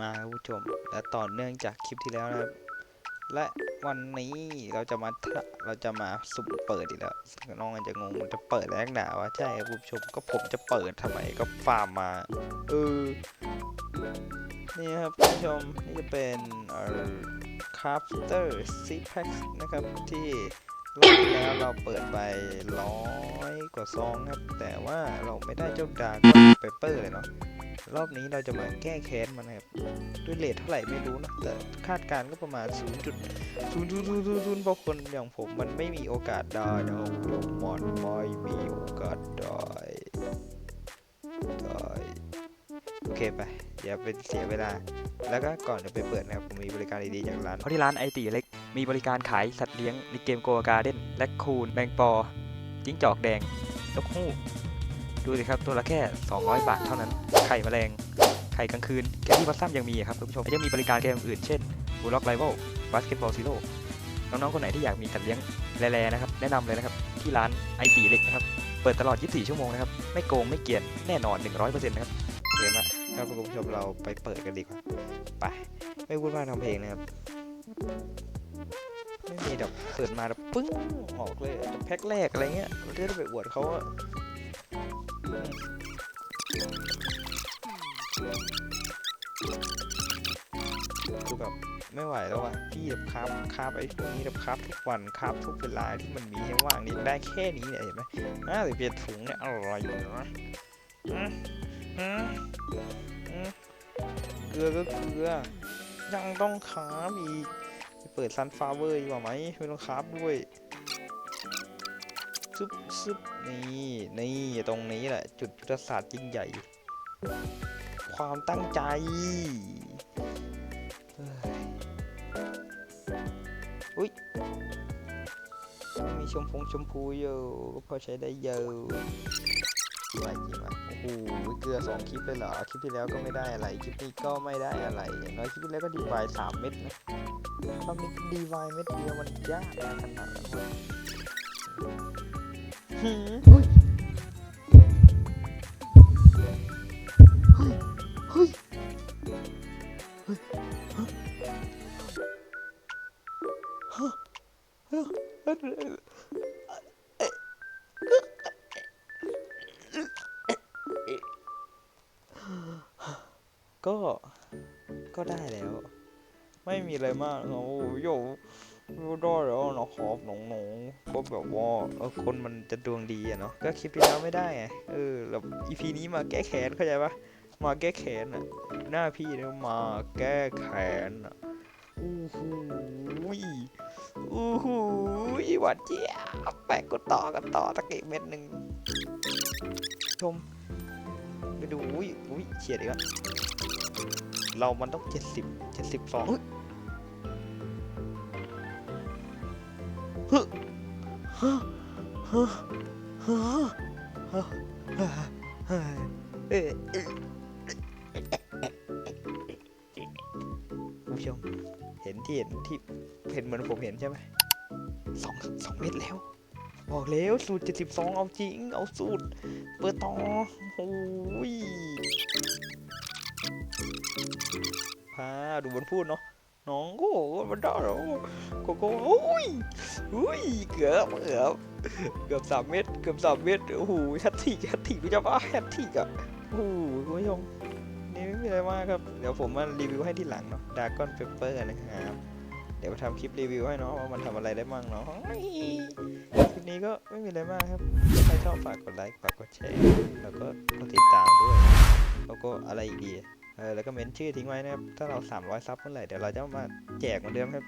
มาครับผู้ชม และต่อเนื่องจากคลิปที่แล้วนะครับ และวันนี้เราจะมาเราจะมาสุ่มเปิดอีกแล้วน้องอาจจะงงมันจะเปิดแรงหนาวะใช่ครับผู้ชมก็ผมจะเปิดทำไมก็ฟาร์มมาเออนี่ครับผู้ชมนี่จะเป็นเอ่อ crafter six pack นะครับที่รอบแล้วเราเปิดไปร้อยกว่าซองครับ แต่ว่าเราไม่ได้เจ้าดาร์กเปเปอร์เลยเนาะ รอบนี้เราจะมาแก้แค้นมันนะครับด้วยเลทเท่าไหร่ไม่รู้นะแต่คาดการณ์ก็ประมาณ 0. 0 0 0 0 0เพราะคนอย่างผมมันไม่มีโอกาสได้นะโดมอนไม่มีโอกาสได้ได้โอเคไปอย่าเป็นเสียเวลา แล้วก็ก่อนจะไปเปิดนะครับมีบริการดีๆจากร้านเพราะที่ร้านไอตีเล็กมีบริการขายสัตว์เลี้ยงในเกมโกการ์เด้นและคูนแมงปอจิ้งจอกแดงนกฮูก ดูสิครับตัวละแค่ 200 บาทเท่านั้น ไข่แมลง ไข่กลางคืนแกที่วัดซ้ำยังมีครับคุณผู้ชมและยังมีบริการเกมอื่นเช่นบูล็อกไ i เวลบาสเกตบอลซีโร่น้องๆคนไหนที่อยากมีสัตว์เลี้ยงแร่ๆนะครับแนะนำเลยนะครับที่ร้านไอตีเล็กนะครับเปิดตลอด 24 ชั่วโมงนะครับไม่โกงไม่เกลียนแน่นอน 100%นะครับเดี๋ยวมาครับคุณผู้ชมเราไปเปิดกันดีกว่าไปไม่พูดว่าทำเพลงนะครับไม่มีแบบเปิดมาแบบปึ้งออกเลยแพ็คแรกอะไรเงี้ยเราจะได้ไปอวดเขาอะ คือแบบไม่ไหวแล้วว่ะพี่แบบคราฟคราฟไอ้พวกนี้แบบคราฟทุกวันคราฟทุกเวลาที่มันมีให้ว่างนี่ได้แค่นี้เนี่ยเห็นไหมห้าสิบเจ็ดถุงเนี่ยอร่อยอยู่นะอืมอืมอืมเกลือก็เกลือ ยังต้องคราฟอีกเปิดซันฟลาเวอร์ดีกว่าไหมไม่ต้องคราฟด้วย ซึบซึบนี่นี่ตรงนี้แหละ จุดยุทธศาสตร์ยิ่งใหญ่ ความตั้งใจอุ้ยมีชมพงชมพูอยู่ก็พอใช้ได้เยอะอะไรจริงวะโอ้โหเกลือสองคลิปเลยเหรอ คลิปที่แล้วก็ไม่ได้อะไร คลิปนี้ก็ไม่ได้อะไรอย่างน้อยคลิปที่แล้วก็ดีวายสามเม็ดนะรอบนี้ดีวายเม็ดเดียวมันยากขนาดนั้น หืมอุ้ยเฮ้ยเฮ้ยเฮ้ยฮะฮะฮะก็ ก็ได้แล้ว ไม่มีอะไรมากครับโอ้โย ไม่ได้แล้วนะครับน้องๆก็แบบว่าเออคนมันจะดวงดีอะเนาะก็คลิปที่แล้วไม่ได้ไงเออแบบอีพีนี้มาแก้แค้นเข้าใจปะมาแก้แค้นอะหน้าพี่เนี่ยมาแก้แค้นอะอู้หูยอู้หูยหวานเจี๊ยบแปะกดต่อกันต่อตะเกียบเม็ดหนึ่งชมไปดูอุ้ยอุ้ยเฉียดอีกแล้วเรามันต้องเจ็ดสิบเจ็ดสิบสอง ผู้ชมเห็นที่เห็นที่เห็นเหมือนผมเห็นใช่ไหมสองสองเม็ดแล้ว บอกแล้วสูตรเจ็ดสิบสองเอาจริง เอาสูตร เปิดต่อโอ้ยพาดูมันพูดเนาะ น้องโอ้โหมันได้แล้วโกโก้โอ้ยอุ้ยเกือบเกือบเกือบสามเมตรเกือบสามเมตรโอ้โหแฮตติกแฮตติกรู้จักปะแฮตติกอะโอ้โหคุณผู้ชมนี่ไม่มีอะไรมากครับ เดี๋ยวผมมารีวิวให้ที่หลังเนาะดากอนเปเปอร์นะครับเดี๋ยวมาทำคลิปรีวิวให้เนาะว่ามันทำอะไรได้บ้างเนาะคลิปนี้ก็ไม่มีอะไรมากครับใครชอบฝากกดไลค์ฝากกดแชร์แล้วก็กดติดตามด้วย แล้วก็อะไรอีกดี เออแล้วก็เมนชื่อทิ้งไว้นะครับ ถ้าเรา 300 ซับเมื่อไหร่เดี๋ยวเราจะมาแจกเหมือนเดิมครับ